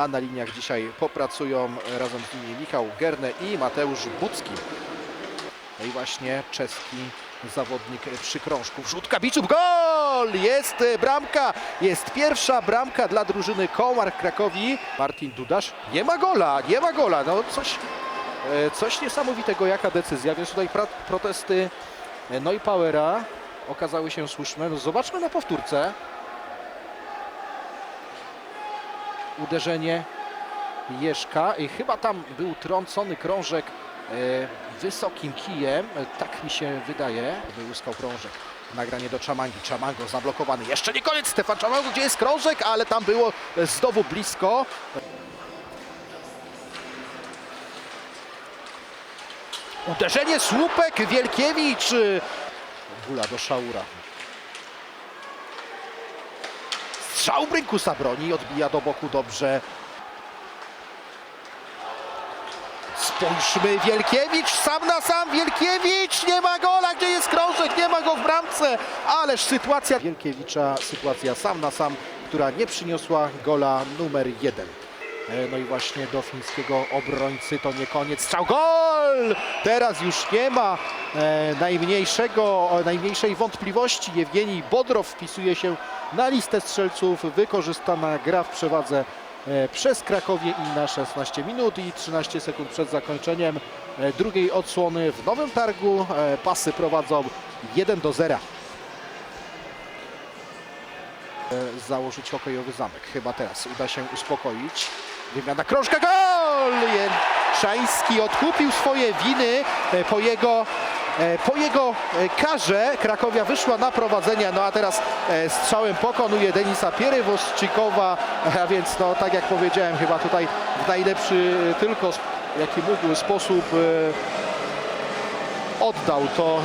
A na liniach dzisiaj popracują razem z nimi Michał Gerne i Mateusz Bucki. No i właśnie czeski zawodnik przy krążku. Wrzutka Biczów, gol! Jest bramka, jest pierwsza bramka dla drużyny Komar Krakowi. Martin Dudasz, nie ma gola, nie ma gola. No coś, e, coś niesamowitego, jaka decyzja, więc tutaj protesty e, Neupowera okazały się słuszne. No zobaczmy na powtórce. Uderzenie Jeszka i chyba tam był trącony krążek e, wysokim kijem, tak mi się wydaje. Wyłuskał krążek. Nagranie do Czamangi. Czamango zablokowany. Jeszcze nie koniec Stefan Czamango, gdzie jest krążek, ale tam było e, znowu blisko. Uderzenie słupek Wielkiewicz. Gula do Szaura. Strzał Brynkusa broni, odbija do boku dobrze. Spójrzmy, Wielkiewicz sam na sam, Wielkiewicz, nie ma gola, gdzie jest krążek, nie ma go w bramce, ależ sytuacja Wielkiewicza, sytuacja sam na sam, która nie przyniosła gola numer jeden. E, No i właśnie do fińskiego obrońcy to nie koniec, strzał, gol! Teraz już nie ma e, najmniejszego, najmniejszej wątpliwości, Jewgenij Bodrow wpisuje się na listę strzelców, wykorzystana gra w przewadze e, przez Krakowie i na 16 minut i 13 sekund przed zakończeniem e, drugiej odsłony w Nowym Targu. Pasy prowadzą 1 do 0. E, Założyć hokejowy zamek. Chyba teraz uda się uspokoić. Wymiana krążka, gol! Szański odkupił swoje winy e, po jego, e, po jego e, karze. Krakowia wyszła na prowadzenie, no a teraz strzałem pokonuje Denisa Pierywosczykowa, a więc no tak jak powiedziałem, chyba tutaj w najlepszy tylko jaki mógł sposób oddał to,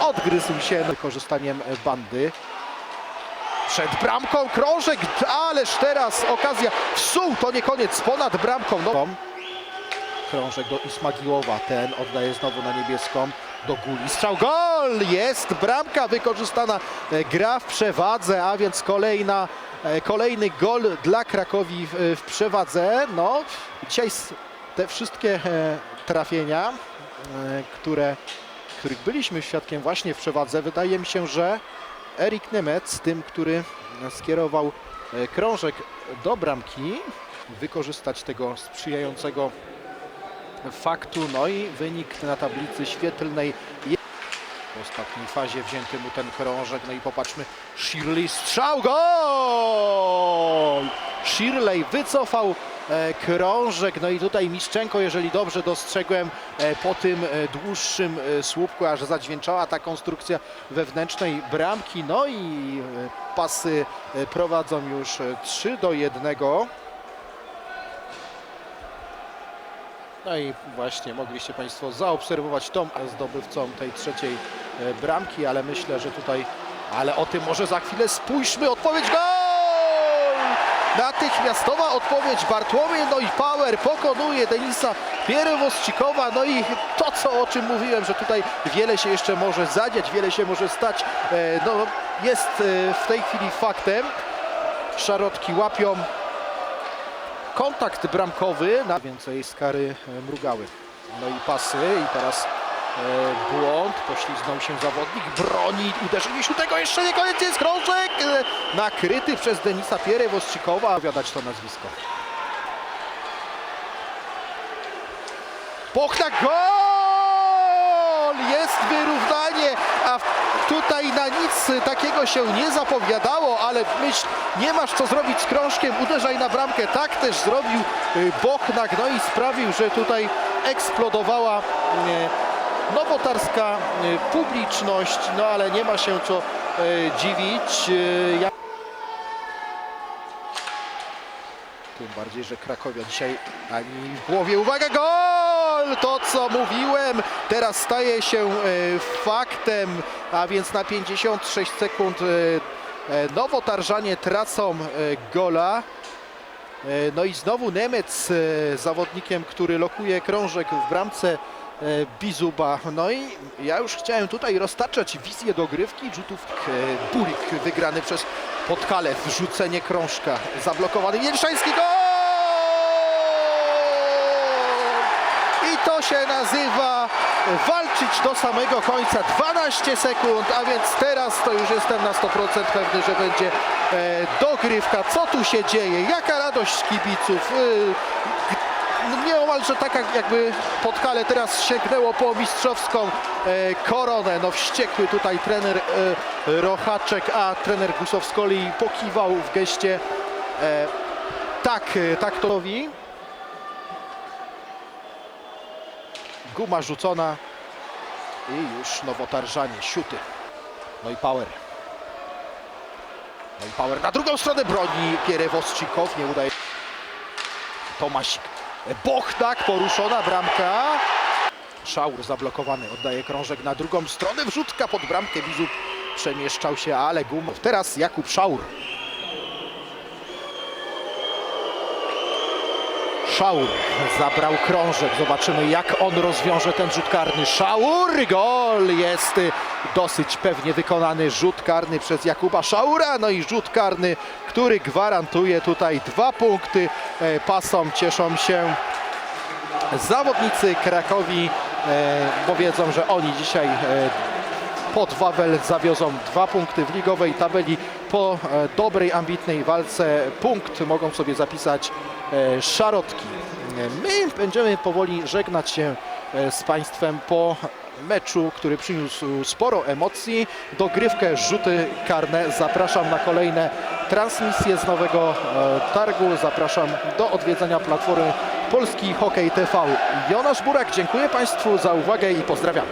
odgryzł się wykorzystaniem bandy. Przed bramką krążek, ależ teraz okazja wsuł, to nie koniec, ponad bramką. No. Krążek do Ismagiłowa, ten oddaje znowu na niebieską do Guli. Strzał, gol! Jest bramka wykorzystana, e, gra w przewadze, a więc kolejna, e, kolejny gol dla Krakowi w, w przewadze. No, dzisiaj te wszystkie e, trafienia, które, których byliśmy świadkiem właśnie w przewadze, wydaje mi się, że Erik Nemec, tym, który skierował krążek do bramki, wykorzystać tego sprzyjającego faktu, no i wynik na tablicy świetlnej. W ostatniej fazie wzięty mu ten krążek, no i popatrzmy, Shirley strzał, gol! Shirley wycofał e, krążek, no i tutaj Miszczenko, jeżeli dobrze dostrzegłem, e, po tym e, dłuższym słupku, aż zadźwięczała ta konstrukcja wewnętrznej bramki, no i pasy prowadzą już e, 3 do 1. No i właśnie mogliście Państwo zaobserwować tą zdobywcą tej trzeciej e, bramki, ale myślę, że tutaj, ale o tym może za chwilę spójrzmy, odpowiedź gol! Natychmiastowa odpowiedź Bartłomiej, no i Power pokonuje Denisa Pierywoscikowa, no i to, co, o czym mówiłem, że tutaj wiele się jeszcze może zadziać, wiele się może stać, e, no jest e, w tej chwili faktem. Szarotki łapią kontakt bramkowy, na więcej skary e, mrugały. No i pasy i teraz e, błąd, poślizgnął się zawodnik, broni uderzenie siódmego, jeszcze nie koniec, jest krążek, e, nakryty przez Denisa Pierewosczykowa, opowiadać to nazwisko. Bochna, gol! Jest na nic takiego się nie zapowiadało, ale myśl, nie masz co zrobić z krążkiem, uderzaj na bramkę. Tak też zrobił y, Bochnak, no i sprawił, że tutaj eksplodowała y, nowotarska y, publiczność, no ale nie ma się co dziwić. Tym bardziej, że Krakowia dzisiaj ani w głowie. Uwaga, gol! To co mówiłem, teraz staje się e, faktem, a więc na 56 sekund e, e, nowotarżanie tracą gola. No i znowu Nemec zawodnikiem, który lokuje krążek w bramce Bizuba. No i ja już chciałem tutaj roztaczać wizję dogrywki rzutów. Burik wygrany przez Podkalew, rzucenie krążka, zablokowany Jelszański, gol! To się nazywa walczyć do samego końca. 12 sekund, a więc teraz to już jestem na 100% pewny, że będzie e, dogrywka. Co tu się dzieje? Jaka radość kibiców? E, nieomalże tak jak- jakby Podhale teraz sięgnęło po mistrzowską e, koronę. No wściekły tutaj trener Rochaczek, a trener Gusowskoli pokiwał w geście. Tak, tak to robi. Guma rzucona i już nowotarżanie, siuty. No i power. No i power na drugą stronę broni Pierre Wosczykow, nie udaje. Tomasik. Bochnak, poruszona bramka. Szaur zablokowany, oddaje krążek na drugą stronę. Wrzutka pod bramkę Bizub przemieszczał się, ale Gumow. Teraz Jakub Szaur. Szaur zabrał krążek. Zobaczymy jak on rozwiąże ten rzut karny. Szaur, gol jest dosyć pewnie wykonany rzut karny przez Jakuba Szaura. No i rzut karny, który gwarantuje tutaj dwa punkty e, pasom. Cieszą się zawodnicy Krakowi, e, bo wiedzą, że oni dzisiaj e, pod Wawel zawiozą dwa punkty w ligowej tabeli. Po dobrej, ambitnej walce punkt mogą sobie zapisać szarotki. E, My będziemy powoli żegnać się e, z Państwem po meczu, który przyniósł sporo emocji. Dogrywkę rzuty karne. Zapraszam na kolejne transmisje z Nowego e, Targu. Zapraszam do odwiedzenia platformy Polski Hokej TV. Jonasz Burak, dziękuję Państwu za uwagę i pozdrawiam.